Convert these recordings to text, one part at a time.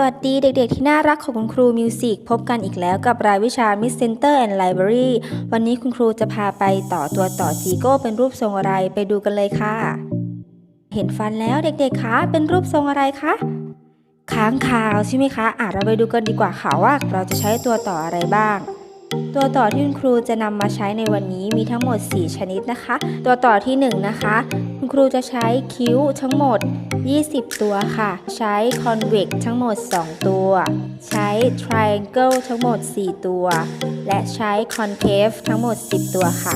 สวัสดีเด็กๆ ที่น่ารักของคุณครูมิวสิกพบกันอีกแล้วกับรายวิชา Miss Center and Library วันนี้คุณครูจะพาไปต่อตัวต่อจีโก้เป็นรูปทรงอะไรไปดูกันเลยค่ะ เห็นฟันแล้วเด็กๆคะเป็นรูปทรงอะไรคะค้างคาวใช่ไหมคะอะเราไปดูกันดีกว่าค่ะว่าเราจะใช้ตัวต่ออะไรบ้าง ตัวต่อที่คุณครูจะนำมาใช้ในวันนี้มีทั้งหมด 4 ชนิดนะคะ ตัวต่อที่ 1 นะคะ คุณครูจะใช้คิ้วทั้งหมด 20 ตัวค่ะ ใช้ convex ทั้งหมด 2 ตัว ใช้ triangle ทั้งหมด 4 ตัว และใช้ concave ทั้งหมด 10 ตัวค่ะ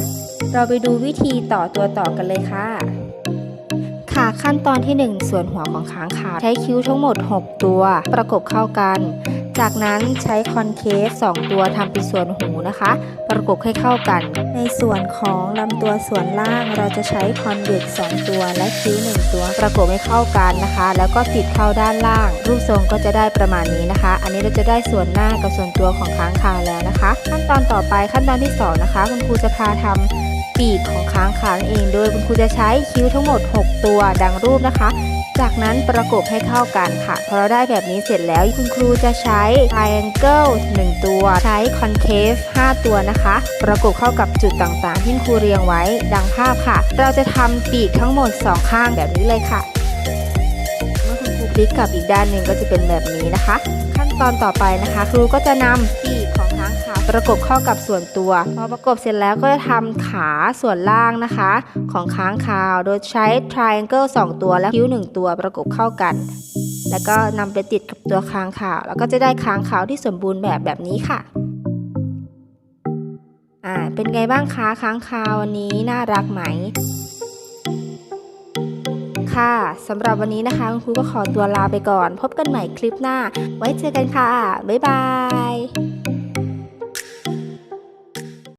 เราไปดูวิธีต่อตัวต่อกันเลยค่ะค่ะขั้นตอนที่ 1 ส่วนหัวของค้างคาวใช้คิ้วทั้งหมด 6 ตัว ประกบเข้ากันจากนั้นใช้คอนเคฟ2ตัวทำเป็นส่วนหูนะคะ ประกบให้เข้ากัน ในส่วนของลำตัวส่วนล่างเราจะใช้คอนเวก2ตัวและคิ้ว 1 ตัวประกบให้เข้ากันนะคะ แล้วก็ติดเข้าด้านล่าง รูปทรงก็จะได้ประมาณนี้นะคะ อันนี้เราจะได้ส่วนหน้ากับส่วนตัวของค้างคาวแล้วนะคะ ขั้นตอนต่อไปขั้นตอนที่สองนะคะ คุณครูจะพาทำปีกของค้างคาวเอง โดยคุณครูจะใช้คิ้วทั้งหมด 6 ตัวดังรูปนะคะ จากนั้นประกบให้เข้ากันค่ะพอเราได้แบบนี้เสร็จแล้วคุณครูจะใช้ triangle 1ตัว ใช้ concave 5ตัวนะคะ ประกบเข้ากับจุดต่างๆ ที่ครูเรียงไว้ดังภาพค่ะ เราจะทำปีกทั้งหมด 2 ข้างแบบนี้เลยค่ะ เมื่อคุณครูพลิกกลับอีกด้านหนึ่งก็จะเป็นแบบนี้นะคะ ขั้นตอนต่อไปนะคะ ครูก็จะนำปีกของค้างคาวประกบเข้ากับส่วนตัว พอประกบเสร็จแล้วก็จะทำขาส่วนล่างนะคะ ของค้างคาว โดยใช้ triangle 2 ตัวและคิ้ว 1 ตัวประกบเข้ากัน แล้วก็นำไปติดกับตัวค้างคาว แล้วก็จะได้ค้างคาวที่สมบูรณ์แบบแบบนี้ค่ะอ่าเป็นไงบ้างคะค้างคาววันนี้น่ารักไหม ค่ะสำหรับวันนี้นะคะคุณครูก็ขอตัวลาไปก่อน พบกันใหม่คลิปหน้า ไว้เจอกันค่ะ บ๊ายบาย